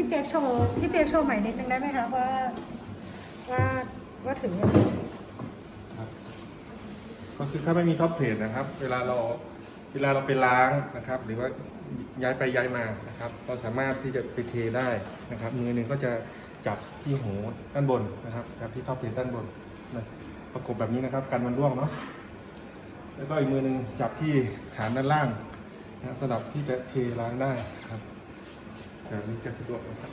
พี่เปียกโชว์พี่เปียกโชว์ใหม่นิดนึงได้ไหมคะว่าว่าว่าถึงยังไงก็คือถ้าไม่มีท็อปเพลทนะครับ เวลาเราเวลาเราไปล้างนะครับ หรือว่าย้ายไปย้ายมานะครับ เราสามารถที่จะไปเทได้นะครับ มือหนึ่งก็จะจับที่หูด้านบนนะครับจับที่ท็อปเพลทด้านบนนะประกบแบบนี้นะครับกันมันร่วงเนาะแล้วก็อีกมือหนึ่งจับที่ฐานด้านล่างนะสำหรับที่จะเทล้างได้ครับ แบบนี้จะสะดวกนะครับ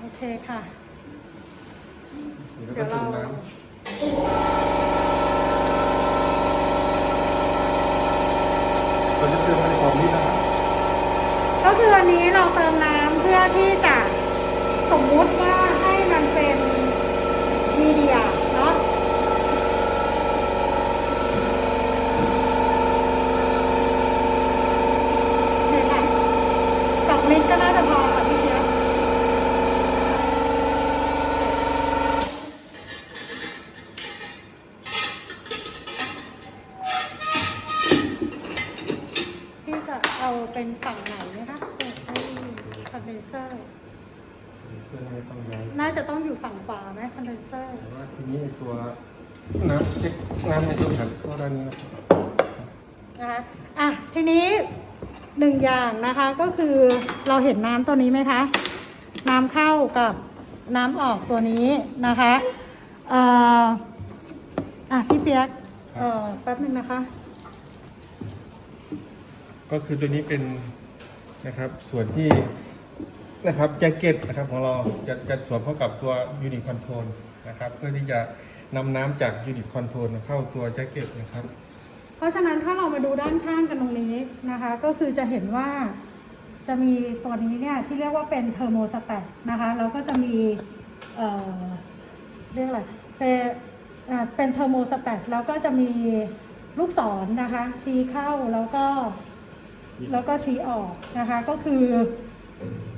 โอเคค่ะ แล้วก็จุ่มน้ำเราจะเติมในฟองนี้นะครับก็คืออันนี้เราเติมน้ำเพื่อที่จะสมมุติว่า ไม่ต้องย้ายน่าจะต้องอยู่ฝั่งขวาไหมคอนเดนเซอร์แต่ว่าทีนี้ไอ้ตัวน้ำเช็คน้ำในตัวถังตัวด้านนี้นะครับนะคะอะทีนี้หนึ่งอย่างนะคะก็คือเราเห็นน้ำตัวนี้ไหมคะ น้ำเข้ากับน้ำออกตัวนี้นะคะเอ่ออะพี่เปียกเอ่อแป๊บหนึ่งนะคะ ก็คือตัวนี้เป็นนะครับส่วนที่ นะครับแจ็คเก็ตนะครับของเราจะจะสวมเข้ากับตัวยูนิตคอนโทรลนะครับเพื่อที่จะนำน้ำจากยูนิตคอนโทรลเข้าตัวแจ็คเก็ตนะครับ เพราะฉะนั้นถ้าเรามาดูด้านข้างกันตรงนี้นะคะ ก็คือจะเห็นว่าจะมีตัวนี้เนี่ยที่เรียกว่าเป็นเทอร์โมสแตทนะคะแล้วก็จะมีเอ่อเรียกอะไรเป็นอ่าเป็นเทอร์โมสแตทแล้วก็จะมีลูกศรนะคะ ชี้เข้าแล้วก็ แล้วก็ชี้ออกนะคะก็คือ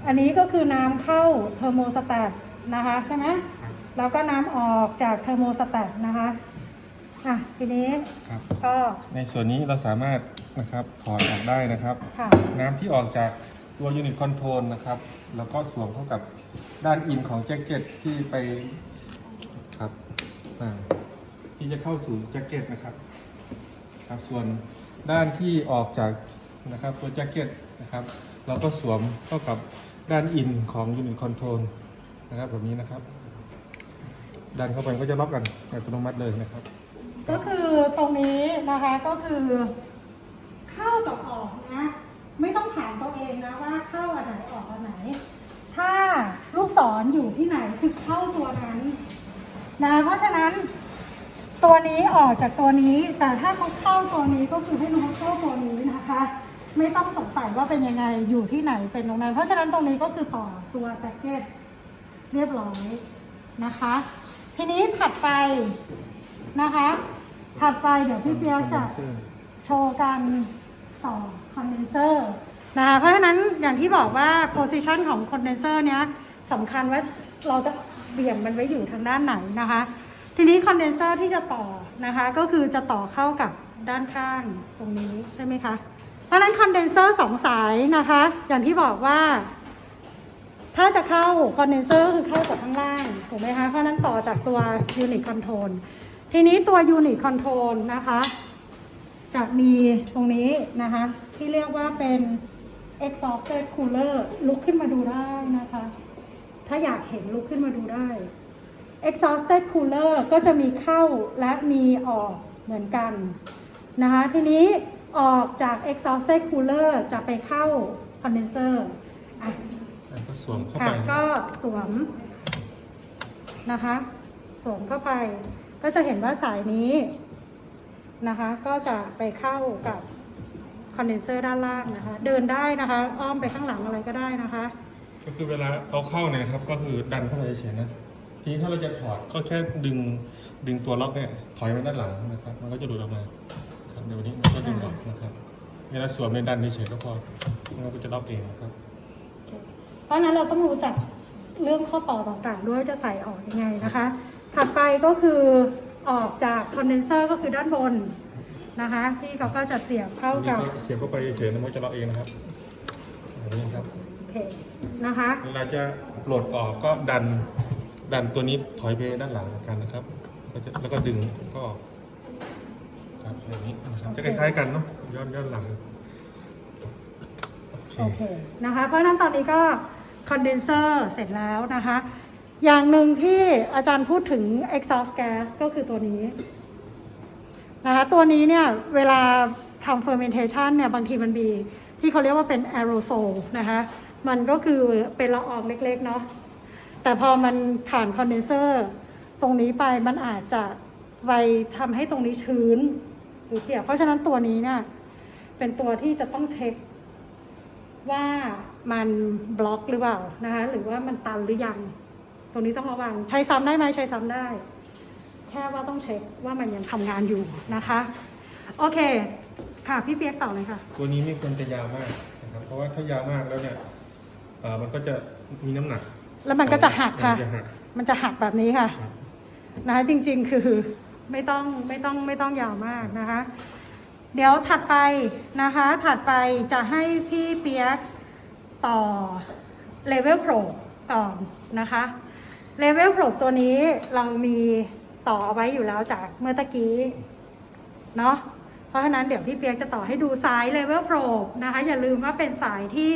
อันนี้ก็คือน้ำเข้าเทอร์โมสแตทนะคะใช่ไหมแล้วก็น้ำออกจากเทอร์โมสแตทนะคะอะทีนี้ครับก็ในส่วนนี้เราสามารถนะครับถอดออกได้นะครับ ค่ะน้ำที่ออกจากตัวยูนิตคอนโทรลนะครับ แล้วก็สวมเข้ากับด้านอินของแจ็คเก็ตที่ไปครับอ่าที่จะเข้าสู่แจ็คเก็ตนะครับครับ ส่วนด้านที่ออกจากนะครับตัวแจ็คเก็ตนะครับ เราก็สวมเข้ากับด้านอินของยูนิตคอนโทรลนะครับแบบนี้นะครับ ดันเข้าไปก็จะล็อกกันอัตโนมัติเลยนะครับ ก็คือตรงนี้นะคะก็คือ เข้ากับออกนะ ไม่ต้องถามตัวเองนะว่าเข้าอันไหนออกอันไหน ถ้าลูกศรอยู่ที่ไหนคือเข้าตัวนั้นนะเพราะฉะนั้นตัวนี้ออกจากตัวนี้ แต่ถ้าเขาเข้าตัวนี้ก็คือให้น้องเข้าตัวนี้นะคะ ไม่ต้องสงสัยว่าเป็นยังไงอยู่ที่ไหนเป็นตรงนั้นเพราะฉะนั้นตรงนี้ก็คือต่อตัวแจ็คเก็ตเรียบร้อยนะคะ ทีนี้ถัดไปนะคะ ถัดไปเดี๋ยวพี่เปียกจะโชว์การต่อคอนเดนเซอร์นะคะเพราะฉะนั้นอย่างที่บอกว่า position ของคอนเดนเซอร์เนี้ยสำคัญว่าเราจะเบี่ยงมันไว้อยู่ทางด้านไหนนะคะ ทีนี้คอนเดนเซอร์ที่จะต่อนะคะ ก็คือจะต่อเข้ากับด้านข้างตรงนี้ใช่ไหมคะ เพราะนั้นคอนเดนเซอร์สองสายนะคะ อย่างที่บอกว่า ถ้าจะเข้าคอนเดนเซอร์คือเข้าจากข้างล่างถูกไหมคะ เพราะนั้นต่อจากตัว Unit Control ทีนี้ตัว Unit Control นะคะ จะมีตรงนี้นะคะ ที่เรียกว่าเป็น exhausted cooler ลุกขึ้นมาดูได้นะคะ ถ้าอยากเห็นลุกขึ้นมาดูได้ exhausted cooler ก็จะมีเข้าและมีออกเหมือนกันนะคะ ทีนี้ ออกจาก exhausted cooler จะไปเข้า condenser อะแล้วก็สวมเข้าค่ะไปก็สวมนะคะ สวมเข้าไป ก็จะเห็นว่าสายนี้นะคะ ก็จะไปเข้ากับคอนเดนเซอร์ด้านล่างนะคะ เดินได้นะคะ อ้อมไปข้างหลังอะไรก็ได้นะคะ ก็คือเวลาเอาเข้าเนี่ยนะครับ ก็คือดันเข้าไปเฉยๆนะทีนี้ถ้าเราจะถอดก็แค่ดึงดึงตัวล็อกเนี่ยถอยมาด้านหลังนะครับ มันก็จะหลุดออกมา ครับเดี๋ยวนี้มันก็ดึงออกนะครับเวลาสวมในดันเฉยๆก็พอมันก็จะล็อกเองนะครับ เพราะฉะนั้นเราต้องรู้จักเรื่องข้อต่อต่างๆด้วยว่าจะใส่ออกยังไงนะคะ ถัดไปก็คือออกจากคอนเดนเซอร์ก็คือด้านบนนะคะที่เขาก็จะเสียบเข้าอันนี้กับก็เสียบเข้าไปเฉยๆแล้วมันก็จะล็อกเองนะครับอย่างนี้ครับเคนะคะเวลาจะปลดออกก็ดันดันตัวนี้ถอยไปด้านหลังกันนะครับ แล้วจะแล้วก็ดึงก็ออก ครับอย่างนี้นะครับจะคล้ายๆกันเนาะย้อนย้อนหลังโอเคโอเคนะคะ เพราะฉะนั้นตอนนี้ก็คอนเดนเซอร์เสร็จแล้วนะคะ อย่างหนึ่งที่อาจารย์พูดถึง exhaust gas ก็คือตัวนี้นะคะตัวนี้เนี่ยเวลาทำ fermentation เนี่ยบางทีมันมีที่เขาเรียกว่าเป็น aerosol นะคะมันก็คือเป็นละอองเล็กๆเนาะแต่พอมันผ่านคอนเดนเซอร์ตรงนี้ไปมันอาจจะไปทำให้ตรงนี้ชื้น หรือเปียกเพราะฉะนั้นตัวนี้เนี่ยเป็นตัวที่จะต้องเช็คว่ามันบล็อกหรือเปล่านะคะหรือว่ามันตันหรือยัง ตรงนี้ต้องระวังใช้ซ้ำได้ไหมใช้ซ้ำได้ แค่ว่าต้องเช็คว่ามันยังทำงานอยู่นะคะ โอเค ค่ะพี่เปียกต่อเลยค่ะ ตัวนี้ไม่ควรจะยาวมากนะครับเพราะว่าถ้ายาวมากแล้วเนี่ยเอ่อมันก็จะมีน้ำหนัก แล้วมันก็จะหักค่ะ มันจะหักมันจะหักแบบนี้ค่ะครับนะคะจริง ๆ คือ ไม่ต้องไม่ต้องไม่ต้องยาวมากนะคะ เดี๋ยวถัดไปนะคะ ถัดไปจะให้พี่เปียกต่อ Level Pro ก่อนนะคะ Level Pro ตัวนี้เรามีต่อเอาไว้อยู่แล้วจากเมื่อตะกี้เนาะเพราะฉะนั้นเดี๋ยวพี่เปียกจะต่อให้ดูสาย Level Pro นะคะ อย่าลืมว่าเป็นสายที่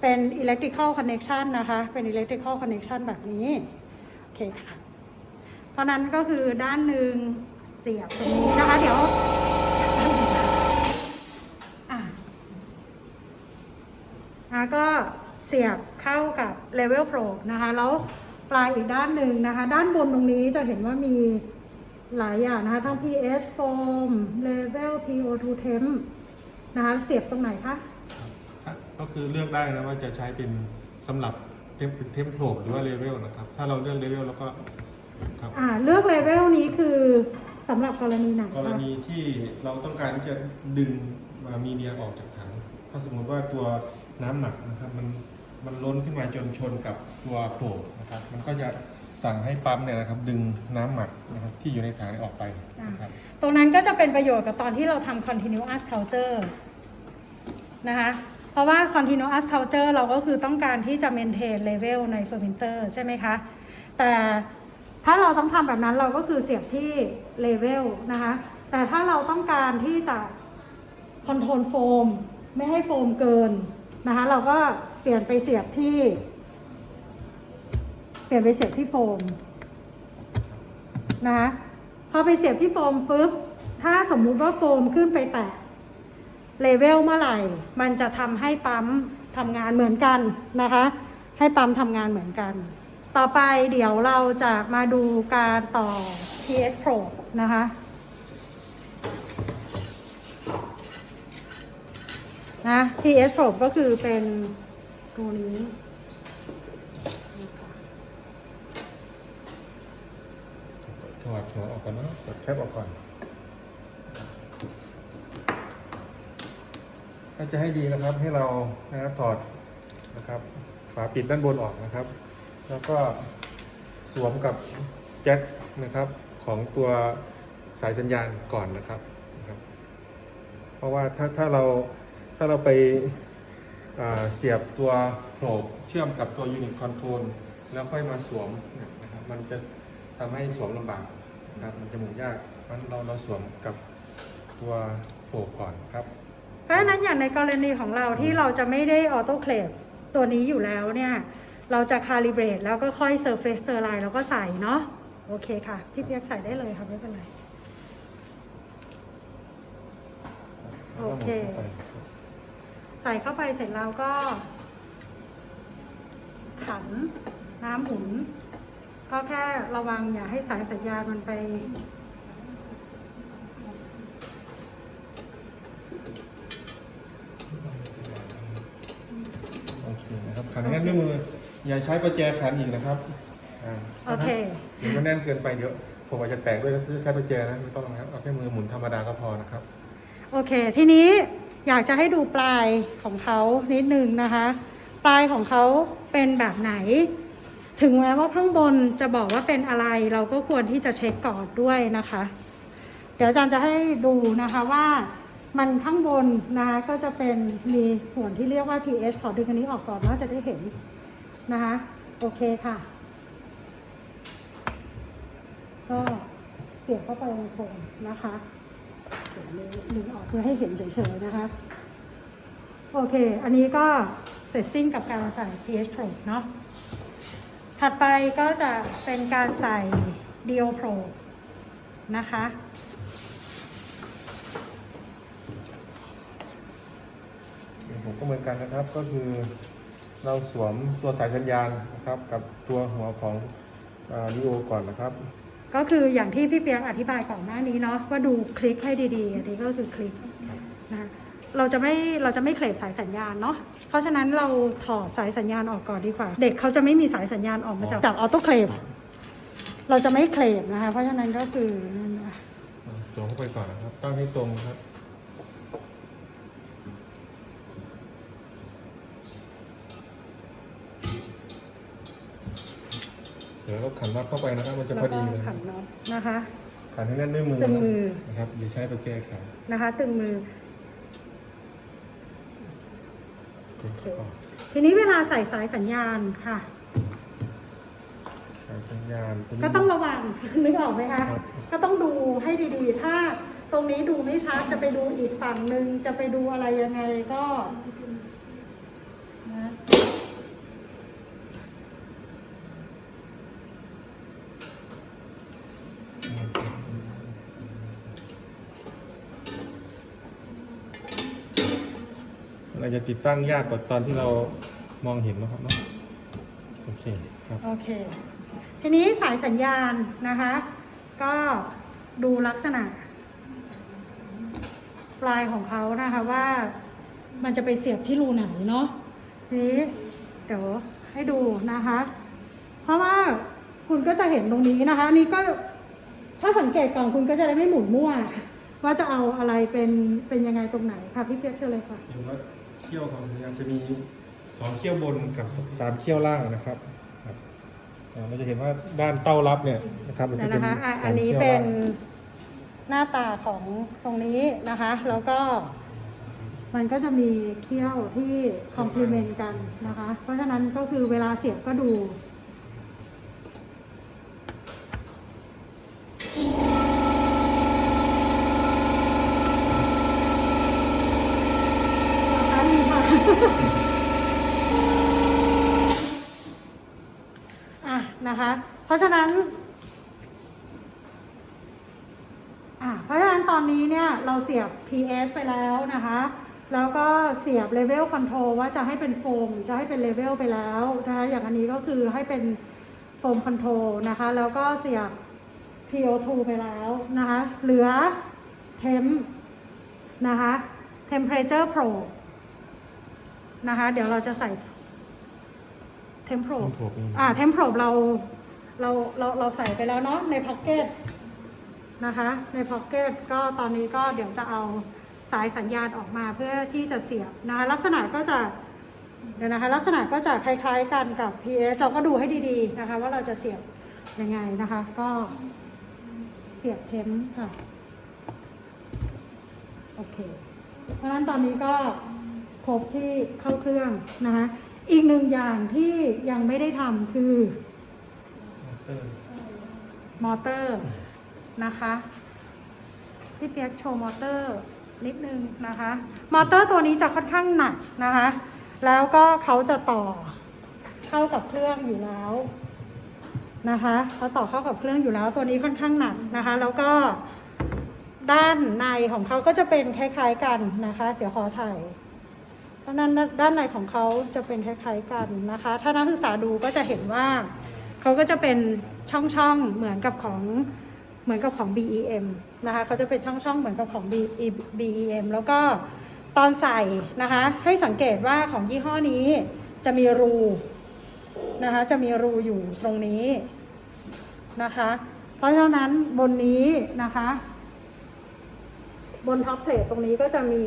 เป็น electrical connection นะคะ เป็น electrical connection แบบนี้ โอเคค่ะ เพราะนั้นก็คือด้านหนึ่งเสียบตรงนี้นะคะ เดี๋ยวอะนะก็เสียบเข้ากับ Level Pro นะคะ แล้วปลายอีกด้านหนึ่งนะคะ ด้านบนตรงนี้จะเห็นว่ามีหลายอย่างนะคะ ทั้ง pH foam level PO2 temp นะคะ เสียบตรงไหนคะ ก็คือเลือกได้นะว่าจะใช้เป็นสำหรับเทมเทมโพลหรือว่าเลเวลนะครับ ถ้าเราเลือกเลเวลแล้วก็ ครับอ่าเลือก level นี้คือสำหรับกรณีไหนกรคะณีที่เราต้องการที่จะดึงมามีเนียออกจากถัง ถ้าสมมติว่าตัวน้ำหนักนะครับมันมันล้นขึ้นมาจนชนกับตัวโผล่นะครับ มันก็จะสั่งให้ปั๊มเนี่ยนะครับ ดึงน้ำหมักนะครับที่อยู่ในถังนี้ออกไปนะครับ ตรงนั้นก็จะเป็นประโยชน์กับตอนที่เราทำ continuous culture นะคะ เพราะว่า continuous culture เราก็คือต้องการที่จะ maintain level ใน fermenter ใช่ไหมคะ แต่ ถ้าเราต้องทำแบบนั้นเราก็คือเสียบที่ level นะคะ แต่ถ้าเราต้องการที่จะ control foam ไม่ให้โฟมเกินนะคะ เราก็เปลี่ยนไปเสียบที่ เปลี่ยนไปเสียบที่โฟมนะคะพอไปเสียบที่โฟมปุ๊บถ้าสมมุติว่าโฟมขึ้นไปแตะเลเวลเมื่อไหร่ มันจะทำให้ปั๊มทำงานเหมือนกันนะคะ ให้ปั๊มทำงานเหมือนกัน ต่อไปเดี๋ยวเราจะมาดูการต่อ PS Pro นะคะ นะ PS Pro ก็คือเป็นตัวนี้ ถอดหัวออกก่อนเนาะถอดแคปออกก่อน ถ้าจะให้ดีนะครับให้เรานะครับถอดนะครับ ฝาปิดด้านบนออกนะครับ แล้วก็สวมกับแจ็คนะครับของตัวสายสัญญาณก่อนนะครับนะครับ เพราะว่าถ้าถ้าเราถ้าเราไปเสียบตัวโผลเชื่อมกับตัวยูนิตคอนโทรลแล้วค่อยมาสวมนะครับมันจะทำให้สวมลำบากนะครับมันจะหมุนยากมันเราเราสวมกับตัวโผลก่อนครับ เพราะฉะนั้นอย่างในกรณีของเราที่เราจะไม่ได้ออโต้เคลฟตัวนี้อยู่แล้วเนี่ย เราจะคาลิเบรตแล้วก็ค่อยเซอร์เฟสเตอร์ไลน์แล้วก็ใส่เนาะโอเคค่ะ พี่เปียกใส่ได้เลยค่ะไม่เป็นไร โอเค ใส่เข้าไปเสร็จแล้วก็ ขันน้ำหมุน ก็แค่ระวังอย่าให้สายสัญญาณมันไป โอเคนะครับขันงั้นด้วยมื ออย่าใช้ประแจขันอีกนะครับาโอเคเดี๋ยวมันแน่นเกินไปเดี๋ยวผมอาจจะแตกด้วยถ้าใช้ประแจนะไม่ต้องนะครับเอาแค่มือหมุนธรรมดาก็พอนะครับ โอเค ทีนี้อยากจะให้ดูปลายของเขานิดนึงนะคะ ปลายของเขาเป็นแบบไหน ถึงแม้ว่าข้างบนจะบอกว่าเป็นอะไร เราก็ควรที่จะเช็คก่อนด้วยนะคะ เดี๋ยวอาจารย์จะให้ดูนะคะว่ามันข้างบนนะคะก็จะเป็นมีส่วนที่เรียกว่า pH ขอดึงอันนี้ออกก่อนว่าจะได้เห็น นะคะ โอเคค่ะ ก็เสียบเข้าไปในโถงนะคะเดี๋ยวนี้ดึงออกเพื่อให้เห็นเฉยๆนะคะ โอเค อันนี้ก็เสร็จสิ้นกับการใส่ pH probe เนาะถัดไปก็จะเป็นการใส่ Dio Pro นะคะผมก็เหมือนกันนะครับก็คือ เราสวมตัวสายสัญญาณนะครับกับตัวหัวของลีโอก่อนนะครับ ก็คืออย่างที่พี่เปียกอธิบายก่อนหน้านี้เนาะว่าดูคลิกให้ดีๆอันนี้ก็คือคลิกนะคะเราจะไม่เราจะไม่เคลบสายสัญญาณเนาะเพราะฉะนั้นเราถอดสายสัญญาณออกก่อนดีกว่า เด็กเขาจะไม่มีสายสัญญาณออกมาจากจากออโต้เคลมเราจะไม่เคลมนะคะเพราะฉะนั้นก็คือนั่นนะสวมเข้าไปก่อนนะครับตั้งให้ตรงครับ ดี๋ยวเราขันน็อตเข้าไปนะครับ มันจะพแล้วอก็ดีเลยขันน็อตนะคะ ขันให้แน่นด้วยมือตึงมือนะครับอย่าใช้ตัวแก้ไขนะคะ ตึงมือกดเข้าไปทีนี้เวลาใส่สายสัญญาณค่ะสายสัญญาณวนี้ก็ต้องระวังนึกออกไหมคะครับก็ต้องดูให้ดีๆ ถ้าตรงนี้ดูไม่ชัดจะไปดูอีกฝั่งหนึ่งจะไปดูอะไรยังไงก็ อาจจะติดตั้งยากกว่าตอนที่เรามองเห็นนะครับเนาะโอเคครับ โอเค ทีนี้สายสัญญาณนะคะ ก็ดูลักษณะ ปลายของเขานะคะว่ามันจะไปเสียบที่รูไหนเนาะทีนี้เดี๋ยวให้ดูนะคะ เพราะว่าคุณก็จะเห็นตรงนี้นะคะอันนี้ก็ถ้าสังเกตก่อนคุณก็จะได้ไม่หมุนมั่ว ว่าจะเอาอะไรเป็นเป็นยังไงตรงไหนค่ะพี่เปียกเชิญเลยค่ะ เห็นว่าเขี้ยวของสัญญาณจะมีสองเขี้ยวบนกับสามเขี้ยวล่างนะครับครับอ่าเราจะเห็นว่าด้านเต้ารับเนี่ยนะครับมันจะนะเป็นนะคะอะสอัอนงนี้เขี้ยวเป็นล่างหน้าตาของตรงนี้นะคะ แล้วก็ มันก็จะมีเขี้ยวที่คอมพลีเมนต์กันนะคะ เพราะฉะนั้นก็คือเวลาเสียบก็ดูนะคะนี่ค่ะ อะ นะคะ เพราะฉะนั้นเพราะฉะนั้นตอนนี้เนี่ยเราเสียบ pH ไปแล้วนะคะ แล้วก็เสียบ level control ว่าจะให้เป็นโฟมหรือจะให้เป็น level ไปแล้วนะคะอย่างอันนี้ก็คือให้เป็นโฟม control นะคะ แล้วก็เสียบ PO2 ไปแล้วนะคะ เหลือ temp นะคะ temperature probe นะคะ เดี๋ยวเราจะใส่ temp probe ถูกนี่ อ่า temp probe เราเราเราเราใส่ไปแล้วเนาะในพ็อกเก็ตนะคะ ในพ็อกเก็ตก็ตอนนี้ก็เดี๋ยวจะเอาสายสัญญาณออกมาเพื่อที่จะเสียบนะคะลักษณะก็จะเดี๋ยวนะคะลักษณะก็จะคล้ายๆกันกับ PS เราก็ดูให้ดีๆนะคะ ว่าเราจะเสียบยังไงนะคะ ก็เสียบเทมค่ะ โอเค เพราะฉะนั้นตอนนี้ก็ครบที่เข้าเครื่องนะคะ อีกหนึ่งอย่างที่ยังไม่ได้ทำคือมอเตอร์นะคะพี่เปียกโชว์มอเตอร์นิดนึงนะคะ มอเตอร์ตัวนี้จะค่อนข้างหนักนะคะ แล้วก็เขาจะต่อเข้ากับเครื่องอยู่แล้วนะคะเขาต่อเข้ากับเครื่องอยู่แล้วตัวนี้ค่อนข้างหนักนะคะ แล้วก็ด้านในของเขาก็จะเป็นคล้าย ๆกันนะคะ เดี๋ยวขอถ่าย เพรานด้านในของเขาจะเป็นคล้ายๆกันนะคะ ถ้านักศึกษาดูก็จะเห็นว่าเขาก็จะเป็นช่องๆเหมือนกับของเหมือนกับของ BEM นะคะเขาจะเป็นช่องๆเหมือนกับของ B- BEM แล้วก็ตอนใส่นะคะให้สังเกตว่าของยี่ห้อนี้จะมีรูนะคะจะมีรูอยู่ตรงนี้นะคะ เพราะฉะนั้นบนนี้นะคะ บนท็อปเพลทตรงนี้ก็จะมี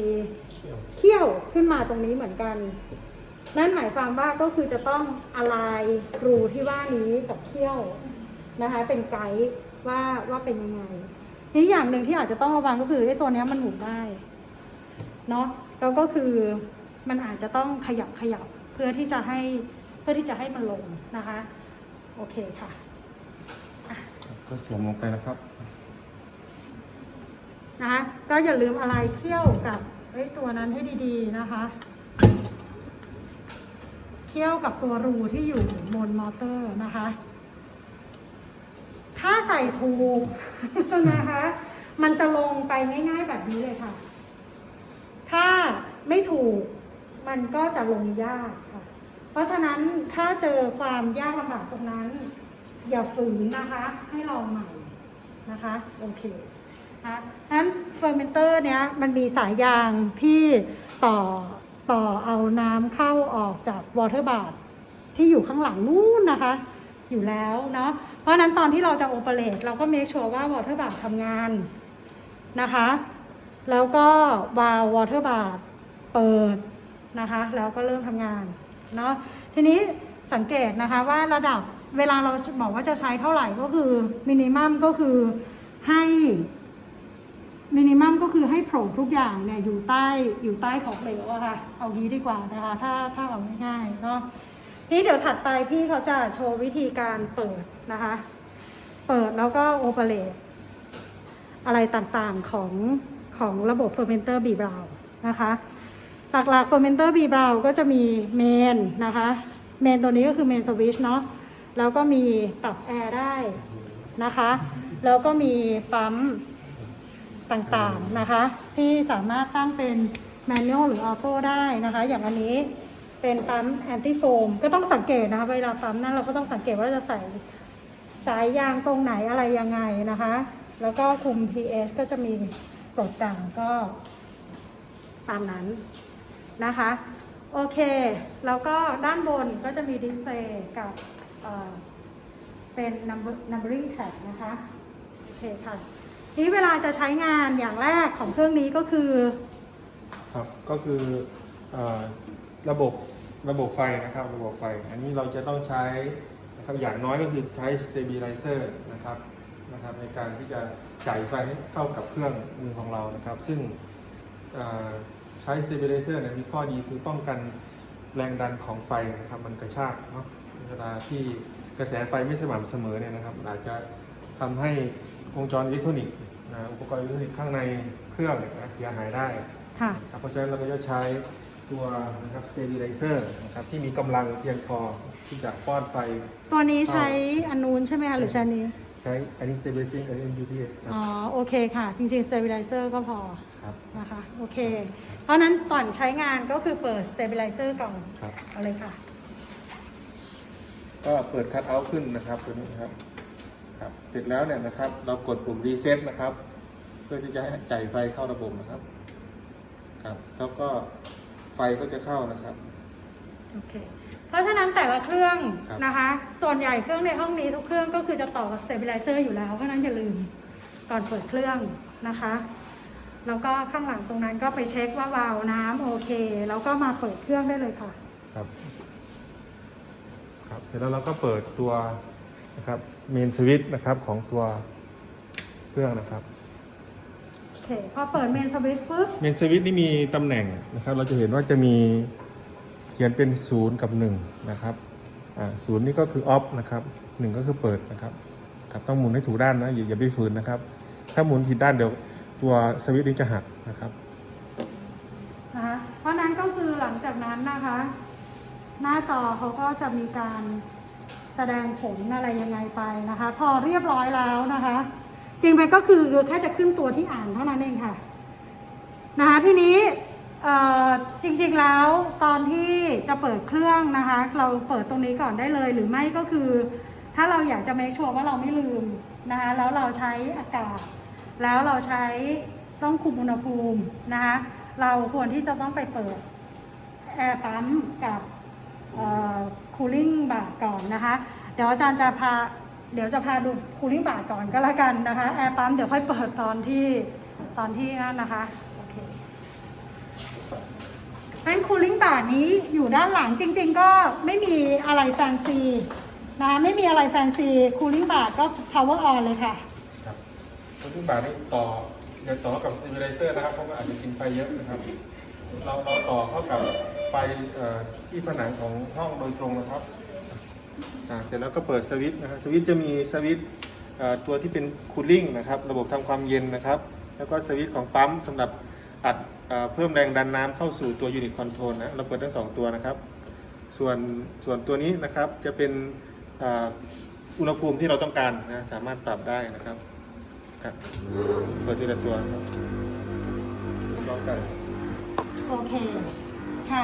เขี้ยวเขี้ยวขึ้นมาตรงนี้เหมือนกัน นั่นหมายความว่าก็คือจะต้องอะไรรูที่ว่านี้กับเขี้ยวนะคะ เป็นไกด์ว่าว่าเป็นยังไงนี่อย่างหนึ่งที่อาจจะต้องระวังก็คือไอ้ตัวเนี้ยมันหมุนได้เนาะแล้วก็คือมันอาจจะต้องขยับขยับเพื่อที่จะให้เพื่อที่จะให้มันลงนะคะ โอเคค่ะก็สวมลงไปนะครับนะคะก็อย่าลืมอะไรเคี่ยวกับ ไอ้ตัวนั้นให้ดีๆนะคะ เคี่ยวกับตัวรูที่อยู่บนมอเตอร์นะคะ ถ้าใส่ถูกนะคะ มันจะลงไปง่ายๆแบบนี้เลยค่ะ ถ้าไม่ถูกมันก็จะลงยากค่ะ เพราะฉะนั้นถ้าเจอความยากลำบากตรงนั้น อย่าฝืนนะคะ ให้ลองใหม่นะคะ โอเค นะนั้นเฟอร์เมนเตอร์เนี้ยมันมีสายยางที่ต่อต่อเอาน้ำเข้าออกจากวอเตอร์บาร์ที่อยู่ข้างหลังนู่นนะคะ อยู่แล้วเนาะเพราะฉะนั้นตอนที่เราจะโอเปเรตเราก็เมคชัวร์ว่าวอเตอร์บาร์ทำงานนะคะ แล้วก็วาล์ววอเตอร์บาร์เปิดนะคะ แล้วก็เริ่มทำงานเนาะทีนี้สังเกตนะคะว่าระดับเวลาเราบอกว่าจะใช้เท่าไหร่ก็คือมินิมัมก็คือให้ มินิมัมก็คือให้โผล่ทุกอย่างเนี่ยอยู่ใต้อยู่ใต้ของเหลวอะค่ะ เอางี้ดีกว่านะคะ ถ้าถ้าเอาง่ายๆเนาะนี่เดี๋ยวถัดไปพี่เขาจะโชว์วิธีการเปิดนะคะ เปิดแล้วก็โอเปเรตอะไรต่างๆของของระบบ Fermenter B Brown นะคะหลักๆ Fermenter B Brown ก็จะมีเมนนะคะเมนตัวนี้ก็คือเมนสวิชเนาะแล้วก็มีปรับแอร์ได้นะคะ แล้วก็มีปั๊ม ต่างๆนะคะ ที่สามารถตั้งเป็นแมนนวลหรือออโต้ได้นะคะ อย่างอันนี้เป็นปั๊มแอนติโฟมก็ต้องสังเกตนะคะเวลาปั๊มนั้นเราก็ต้องสังเกตว่าจะใส่สายยางตรงไหนอะไรยังไงนะคะ แล้วก็คุม pH ก็จะมีกรดด่างก็ ตามนั้นนะคะ โอเค แล้วก็ด้านบนก็จะมีดิสเพลย์กับเอ่อเป็น number numbering tag นะคะ โอเคค่ะ นี้เวลาจะใช้งานอย่างแรกของเครื่องนี้ก็คือ ครับก็คือเอ่อระบบระบบไฟนะครับระบบไฟ อันนี้เราจะต้องใช้นะครับอย่างน้อยก็คือใช้ stabilizer นะครับนะครับในการที่จะจ่ายไฟให้เข้ากับเครื่องมือของเรานะครับ ซึ่งเอ่อใช้ stabilizer เนี่ยมีข้อดีคือป้องกันแรงดันของไฟนะครับมันกระชากเนาะเวลาที่กระแสไฟไม่สม่ำเสมอเนี่ยนะครับอาจจะ ทำให้วงจรอิเล็กทรอนิกส์นะอุปกรณ์อิเล็กทรอนิกส์ข้างในเครื่องเนี่ยนะเสียหายได้ค่ะครับเพราะฉะนั้นเราก็จะใช้ตัวนะครับ stabilizer นะครับที่มีกำลังเพียงพอที่จะป้อนไฟ ตัวนี้ใช้อันนูนใช่ไหมคะหรือใช้อันนี้ ใช้อันนี้ stabilizing อันนี้ UPS ครับอ๋อโอเคค่ะ จริง ๆ stabilizer ก็พอครับนะคะโอเค เพราะฉะนั้นก่อนใช้งานก็คือเปิด stabilizer ก่อนครับเอาเลยค่ะ ก็เปิดคัทเอาท์ขึ้นนะครับตัวนี้นะครับ ครับเสร็จแล้วเนี่ยนะครับ เรากดปุ่ม reset นะครับ เพื่อที่จะให้จ่ายไฟเข้าระบบนะครับ ครับ แล้วก็ไฟก็จะเข้านะครับ โอเค เพราะฉะนั้นแต่ละเครื่องครับ นะคะ ส่วนใหญ่เครื่องในห้องนี้ทุกเครื่องก็คือจะต่อกับ stabilizer อยู่แล้ว เพราะฉะนั้นอย่าลืมก่อนเปิดเครื่องนะคะ แล้วก็ข้างหลังตรงนั้นก็ไปเช็คว่าวาล์วน้ำโอเค แล้วก็มาเปิดเครื่องได้เลยค่ะ ครับ ครับ เสร็จแล้วเราก็เปิดตัว นะครับเมนสวิตนะครับของตัวเครื่องนะครับโอเคพอเปิดเมนสวิตช์ปุ๊บเมนสวิตนี่มีตำแหน่งนะครับ เราจะเห็นว่าจะมีเขียนเป็นศูนย์กับหนึ่งนะครับอ่าศูนย์นี่ก็คือออฟนะครับหนึ่งก็คือเปิดนะครับครับต้องหมุนให้ถูกด้านนะอย่าอย่าไปฝืนนะครับ ถ้าหมุนผิดด้านเดี๋ยวตัวสวิตช์นี้จะหักนะครับนะคะเพราะนั้นก็คือหลังจากนั้นนะคะ หน้าจอเขาก็จะมีการ แสดงผลอะไรยังไงไปนะคะ พอเรียบร้อยแล้วนะคะ จริงไปก็คือแค่จะขึ้นตัวที่อ่านเท่านั้นเองค่ะนะคะทีนี้จริงๆแล้วตอนที่จะเปิดเครื่องนะคะ เราเปิดตรงนี้ก่อนได้เลย หรือไม่ก็คือ ถ้าเราอยากจะ make sure ว่าเราไม่ลืมนะคะแล้วเราใช้อากาศ แล้วเราใช้ต้องคุมอุณหภูมินะคะเราควรที่จะต้องไปเปิดแอร์ปั๊มกับ คูลิ่งบาร์ก่อนนะคะ เดี๋ยวอาจารย์จะพาเดี๋ยวจะพาดูคูลิ่งบาร์ก่อนก็แล้วกันนะคะแอร์ปั๊มเดี๋ยวค่อยเปิดตอนที่ตอนที่นั่นนะคะโอเคงั้นคูลิ่งบาร์นี้อยู่ด้านหลังจริง ๆ ก็ไม่มีอะไรแฟนซีนะคะไม่มีอะไรแฟนซีคูลิ่งบาร์ก็ power on เลยค่ะครับตัวที่บาร์นี่ต่อเดี๋ยวต่อกับสตเบลไลเซอร์นะครับเพราะว่าอาจจะกินไฟเยอะนะครับ เราเราต่อเข้ากับไฟที่ผนังของห้องโดยตรงนะครับเสร็จแล้วก็เปิดสวิตช์นะครับสวิตช์จะมีสวิตช์ตัวที่เป็นคูลิ่งนะครับ ระบบทำความเย็นนะครับ แล้วก็สวิตช์ของปั๊มสำหรับอัดเอเพิ่มแรงดันน้ำเข้าสู่ตัวยูนิตคอนโทรลนะเราเปิดทั้งสองตัวนะครับ ส่วนส่วนตัวนี้นะครับจะเป็นอ,อุณหภูมิที่เราต้องการนะสามารถปรับได้นะครับครับเปิดทีละตัวครับพร้อมกัน โอเค ค่ะ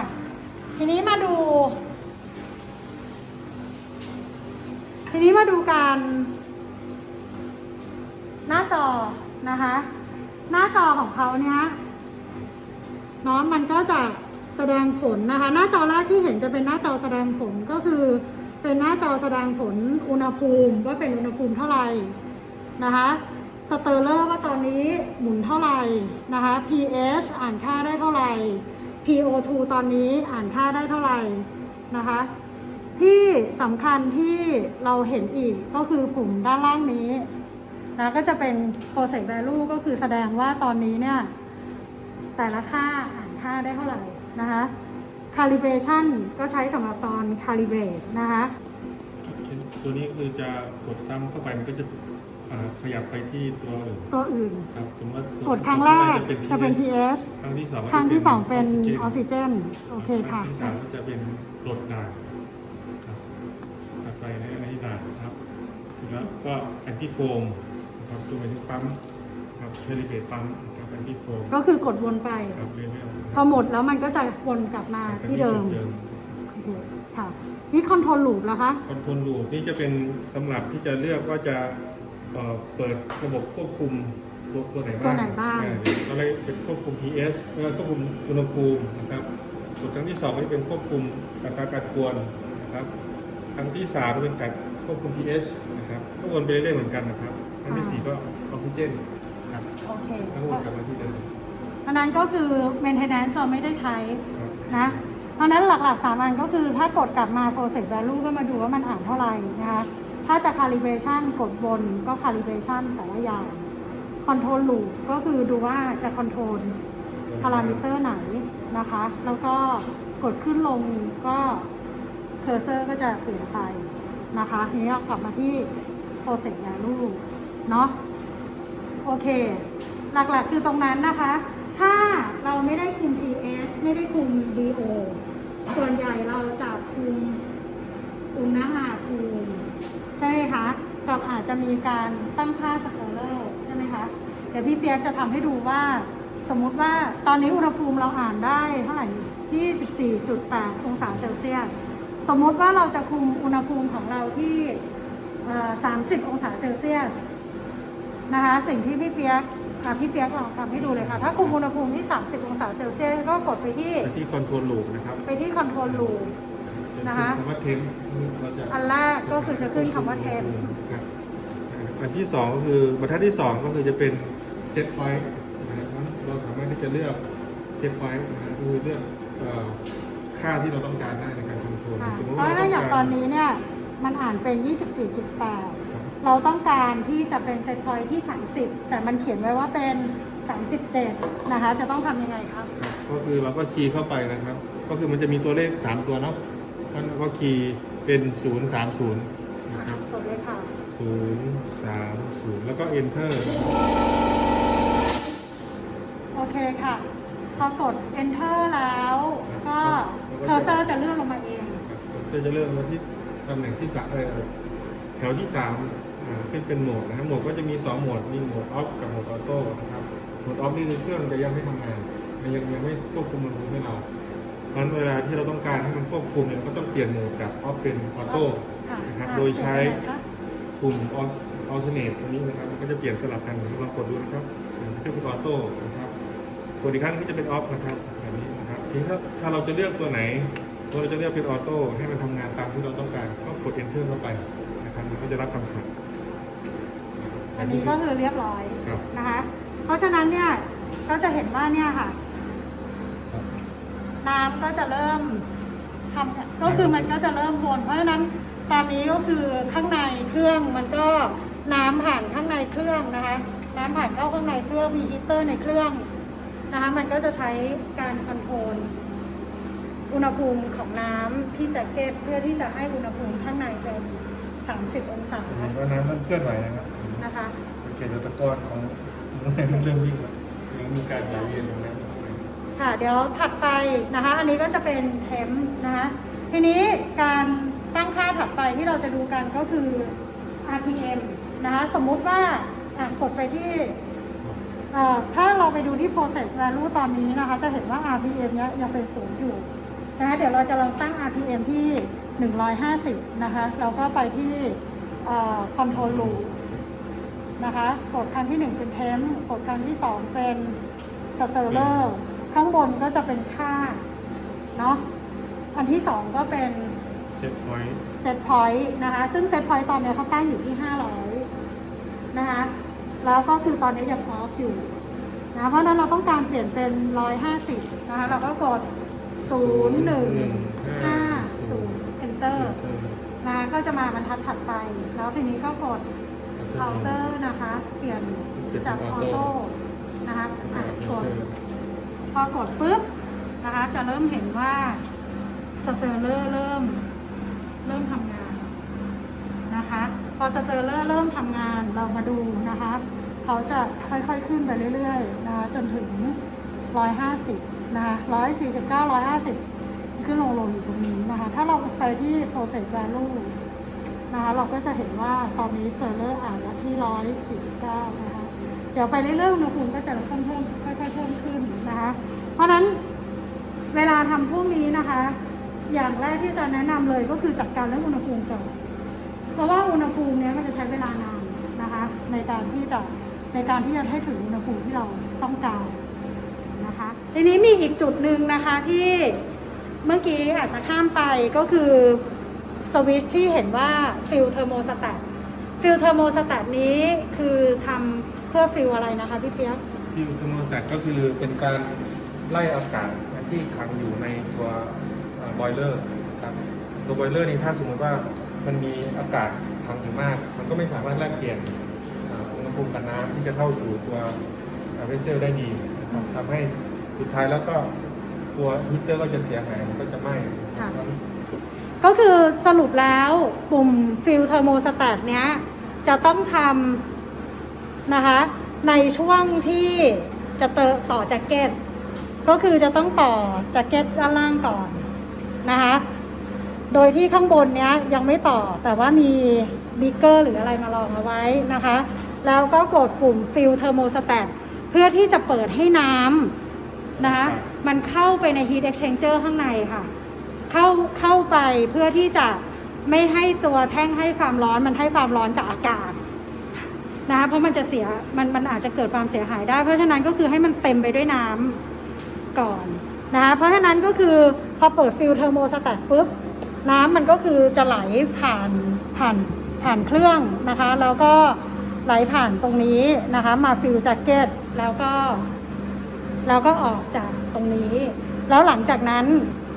ทีนี้มาดู ทีนี้มาดูการ หน้าจอนะคะ หน้าจอของเขาเนี้ยเนาะมันก็จะแสดงผลนะคะ หน้าจอแรกที่เห็นจะเป็นหน้าจอแสดงผลก็คือ เป็นหน้าจอแสดงผลอุณหภูมิว่าเป็นอุณหภูมิเท่าไหร่นะคะ สเตอร์เลอร์ว่าตอนนี้หมุนเท่าไหร่นะคะ pH อ่านค่าได้เท่าไหร่ PO2 ตอนนี้อ่านค่าได้เท่าไหร่นะคะ ที่สำคัญที่เราเห็นอีกก็คือปุ่มด้านล่างนี้นะก็จะเป็น process value ก็คือแสดงว่าตอนนี้เนี่ย แต่ละค่าอ่านค่าได้เท่าไหร่นะคะ calibration ก็ใช้สำหรับตอน calibrate นะคะ ตัวนี้คือจะกดซ้ำเข้าไปมันก็จะ อ่าขยับไปที่ตัวอื่นตัวอื่น ครับสมมติว่ากดครั้งแรกจะเป็นที่ pH ครั้งที่สองครั้งที่สองเป็นออออกซิเจนซิเจนโอเคครั้ค่ะงที่สามก็จะเป็นกรดด่างครับถัดไปในอันนี้ด่างครับเสร็จแล้วก็แอนติโฟมนะครับตัวเป็นปั๊มครับเทลิเบตปั๊มนะครับแอนติโฟมก็คือกดวนไป ครับเรื่อยๆพอหมดแล้วมันก็จะวนกลับมาครับที่เดิมจุโอเคค่ะ นี่คอนโทรลลูปแล้วคะ คอนโทรลลูปนี่จะเป็นสำหรับที่จะเลือกว่าจะ เอ่อเปิดระบบควบคุมตัวตัวไหนบ้างตัวไหนบ้างอ่อะไรเป็นควบคุม pH แล้วก็ควบคุมอุณหภูมินะครับส่วนครั้งที่สองก็จะเป็นควบคุมอัตราการกวนนะครับครั้งที่สามเป็นการควบคุม pH นะครับก็วนไปเรื่อยๆเหมือนกันนะครับครั้งที่สี่ก็ออกซิเจนครับโอเคทั้งวนกลับมาที่เดิมอันนั้นก็คือ maintenance เราไม่ได้ใช้ครับนะเพราะฉะนั้นหลักๆสามอันก็คือถ้ากดกลับมา process value ก็มาดูว่ามันอ่านเท่าไหร่นะคะ ถ้าจะ calibration กดบนก็ calibration แต่ละอย่าง control loop ก็คือดูว่าจะ control พารามิเตอร์ไหนนะคะ แล้วก็กดขึ้นลงก็เคอร์เซอร์ก็จะเปลี่ยนไปนะคะทีนี้เรากลับมาที่ process value เนาะโอเค หลักๆคือตรงนั้นนะคะ ถ้าเราไม่ได้คุม pH ไม่ได้คุม DO ส่วนใหญ่เราจะคุมอุณหภูมิ ช่ไหมคะ กับอาจจะมีการตั้งค่าสเกลเลอร์ใช่ไหมคะ เดี๋ยวพี่เปียกจะทำให้ดูว่า สมมุติว่าตอนนี้อุณหภูมิเราอ่านได้เท่าไหร่ 24.8 องศาเซลเซียส สมมุติว่าเราจะคุมอุณหภูมิของเราที่เอ่อ30 องศาเซลเซียสนะคะ สิ่งที่พี่เปียกอะพี่เปียกลองทำให้ดูเลยค่ะ ถ้าคุมอุณหภูมิที่ 30 องศาเซลเซียสก็กดไปที่ไปที่คอนโทรลลูปนะครับ ไปที่คอนโทรลลูปจะ นะคะขึ้นคำว่าเทมเราจะอันแรกก็คือจะขึ้นคำว่าเทมครับอันที่สองก็คือบรรทัดที่สองก็คือจะเป็นเซตพอยต์นะครับเราสามารถที่จะเลือกเซตพอยต์นะคือเลือกเอ่อค่าที่เราต้องการได้ในการคอนโทรลค่ะสมมติเพว่าราะเราฉะต้นั้อนงอย่างการตอนนี้เนี่ยมันอ่านเป็น 24.8 เราต้องการที่จะเป็นเซตพอยท์ที่ 30 แต่มันเขียนไว้ว่าเป็น 37 นะคะ จะต้องทำยังไงครับครับ ก็คือเราก็คีย์เข้าไปนะครับ ก็คือมันจะมีตัวเลข 3 ตัวเนาะ มันก็คีย์เป็น 030 นะครับ กดเลยค่ะ 030 แล้วก็ enter โอเคค่ะ พอกด enter แล้ว ก็เคอร์เซอร์จะเลื่อนลงมาเองเสื้อจะเริ่มมาที่ตำแหน่งที่สามเออแถวที่สามอ่าขึ้นเป็นโหมดนะครับโหมดก็จะมี2โหมดมีโหมดออฟกับโหมดออโต้นะครับโหมดออฟนี่คือเครื่องจะยังไม่ทำงานมันยังยังไม่ควบคุมอุณหภูมิให้เรา เพราะฉะนั้นเวลาที่เราต้องการให้มันควบคุมเนี่ยก็ต้องเปลี่ยนโหมดจากออฟเป็นออโต้ค่ะนะครับอะโดยใช้เปลี่ยนไปไหนคะปุ่มออลเทอร์เนตตัวนี้นะครับมันก็จะเปลี่ยนสลับกันลองกดดูนะครับอันนี้ก็เป็นออโต้นะครับกดอีกครั้งก็จะเป็นออฟนะครับแบบนี้นะครับทีนี้ถ้าถ้าเราจะเลือกตัวไหนเราจะเลือกเป็นออโต้ให้มันทำงานตามที่เราต้องการก็กด enter เข้าไปนะครับมันก็จะรับคำสั่งอันนี้ก็คือเรียบร้อยครับนะคะ เพราะฉะนั้นเนี่ยก็จะเห็นว่าเนี่ยค่ะครับ น้ำก็จะเริ่มทำก็คือมันก็จะเริ่มวนเพราะฉะนั้นตอนนี้ก็คือข้างในเครื่องมันก็น้ำผ่านข้างในเครื่องนะคะ น้ำผ่านเข้าข้างในเครื่องมีฮีตเตอร์ในเครื่องนะคะมันก็จะใช้การคอนโทรลอุณหภูมิของน้ำที่แจ็คเก็ตเพื่อที่จะให้อุณหภูมิข้างในเป็น30 องศาเห็นว่าน้ำมันเคลื่อนไหวนะครับนะคะเป็นเกจตะกอนของมันเริ่มวิ่งแล้วยังมีการไหลเวียนของน้ำ ค่ะ เดี๋ยวถัดไปนะคะ อันนี้ก็จะเป็นเทมป์นะคะทีนี้การตั้งค่าถัดไปที่เราจะดูกันก็คือ RPM นะคะสมมุติว่าอะกดไปที่ถ้าเราไปดูที่ process value ตอนนี้นะคะ จะเห็นว่า RPM เนี้ยยังเป็นศูนย์อยู่นะคะเดี๋ยวเราจะลองตั้ง RPM ที่ 150 นะคะ เราก็ไปที่ control loop นะคะ กดครั้งที่ 1 เป็นเทมป์กดครั้งที่ 2 เป็นสเตอร์เลอร์ ข้างบนก็จะเป็นค่าเนาะอันที่2ก็เป็นเช็คพอยต์เซตพอยต์นะคะ ซึ่งเซตพอยต์ตอนนี้เขาตั้งอยู่ที่500นะคะ แล้วก็คือตอนนี้ยังออฟอยู่นะเพราะฉะนั้นเราต้องการเปลี่ยนเป็น150นะคะ เราก็กด0150 enter นะคะก็จะมาบรรทัดถัดไป แล้วทีนี้ก็กดเคาน์เตอร์นะคะ เปลี่ยนจากออโต้นะคะอะกด พอกดปุ๊บนะคะ จะเริ่มเห็นว่าสเตอร์เลอร์เริ่มเริ่มทำงานนะคะ พอสเตอร์เลอร์เริ่มทำงานเรามาดูนะคะ เขาจะค่อยๆขึ้นไปเรื่อยๆนะคะจนถึง 150 นะคะ 149 150 ขึ้นลงลงอยู่ตรงนี้นะคะ ถ้าเราไปที่ process value นะคะเราก็จะเห็นว่าตอนนี้เซอร์เลอร์อ่านว่าที่ 149 นะคะ เดี๋ยวไปเรื่อยๆอุณหภูมิก็จะเพิ่มเพิ่มค่อยๆเพิ่มขึ้น นะคะ เพราะนั้นเวลาทำพวกนี้นะคะ อย่างแรกที่จะแนะนำเลยก็คือจัดการเรื่องอุณหภูมิก่อนเพราะว่าอุณหภูมิเนี้ยมันจะใช้เวลานานนะคะ ในการที่จะในการที่จะให้ถึงอุณหภูมิที่เราต้องการนะคะ ทีนี้มีอีกจุดหนึ่งนะคะที่เมื่อกี้อาจจะข้ามไปก็คือสวิตช์ที่เห็นว่าฟิลเทอร์โมสแตทฟิลเทอร์โมสแตทนี้คือทำเพื่อฟิลอะไรนะคะพี่เปียก ที่สโมสแตทก็คือเป็นการไล่อากาศที่ขังอยู่ในตัวบอยเลอร์ครับตัวบอยเลอร์นี่ถ้าสมมติว่ามันมีอากาศขังอยู่มาก มันก็ไม่สามารถแลกเปลี่ยนอุณหภูมิกับน้ำที่จะเข้าสู่ตัวเวสเซลได้ดีทำให้สุดท้ายแล้วก็ตัวฮีเตอร์ก็จะเสียหายมันก็จะไหม้ก็คือสรุปแล้วปุ่มฟิลเทอร์โมสแตทเนี้ยจะต้องทำนะคะ ในช่วงที่จะเตต่อแจ็คเก็ต ก็คือจะต้องต่อแจ็คเก็ตด้านล่างก่อนนะคะ โดยที่ข้างบนเนี้ยยังไม่ต่อแต่ว่ามีบิ๊กเกอร์หรืออะไรมารองเอาไว้นะคะ แล้วก็กดปุ่มฟิลเทอร์โมสแตทเพื่อที่จะเปิดให้น้ำนะคะมันเข้าไปใน heat exchanger ข้างในค่ะ เข้าเข้าไปเพื่อที่จะไม่ให้ตัวแท่งให้ความร้อนมันให้ความร้อนกับอากาศ นะคะเพราะมันจะเสียมันมันอาจจะเกิดความเสียหายได้ เพราะฉะนั้นก็คือให้มันเต็มไปด้วยน้ำก่อนนะคะเพราะฉะนั้นก็คือพอเปิดฟิลเทอร์โมสแตทปุ๊บน้ำมันก็คือจะไหลผ่านผ่านผ่านเครื่องนะคะ แล้วก็ไหลผ่านตรงนี้นะคะ มาฟิลแจ็คเก็ตแล้วก็ แล้วก็ออกจากตรงนี้ แล้วหลังจากนั้น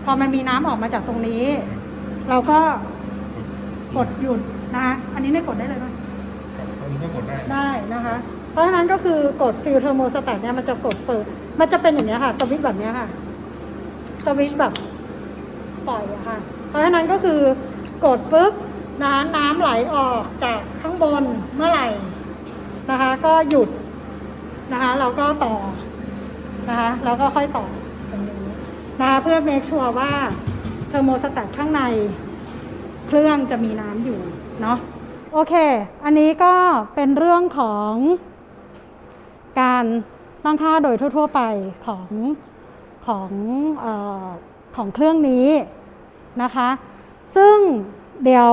พอมันมีน้ำออกมาจากตรงนี้ เราก็กดหยุดนะคะอันนี้ไม่กดได้เลยไหม ก็กดได้ ได้นะคะ เพราะฉะนั้นก็คือกดฟิลเทอร์โมสแตทเนี่ยมันจะกดเปิด มันจะเป็นอย่างนี้ยค่ะสวิตช์แบบเนี้ยค่ะสวิตช์แบบปล่อยอะค่ะ เพราะฉะนั้นก็คือกดปุ๊บนะคะน้ำไหลออกจากข้างบนเมื่อไหร่นะคะ ก็หยุดนะคะเราก็ต่อนะคะแล้วก็ค่อยต่อตรงนี้นะคะเพื่อเมคชัวร์ว่าเทอร์โมสแตทข้างในเครื่องจะมีน้ำอยู่เนาะ โอเค อันนี้ก็เป็นเรื่องของการตั้งค่าโดยทั่ว ๆ ไปของของออของเครื่องนี้นะคะ ซึ่งเดี๋ยว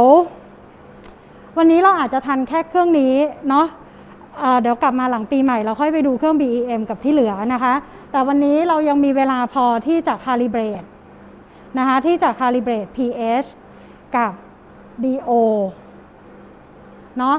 วันนี้เราอาจจะทันแค่เครื่องนี้เนาะเเดี๋ยวกลับมาหลังปีใหม่เราค่อยไปดูเครื่อง BEM กับที่เหลือนะคะ แต่วันนี้เรายังมีเวลาพอที่จะ calibrate นะคะที่จะ calibrate pH กับ DO เนาะ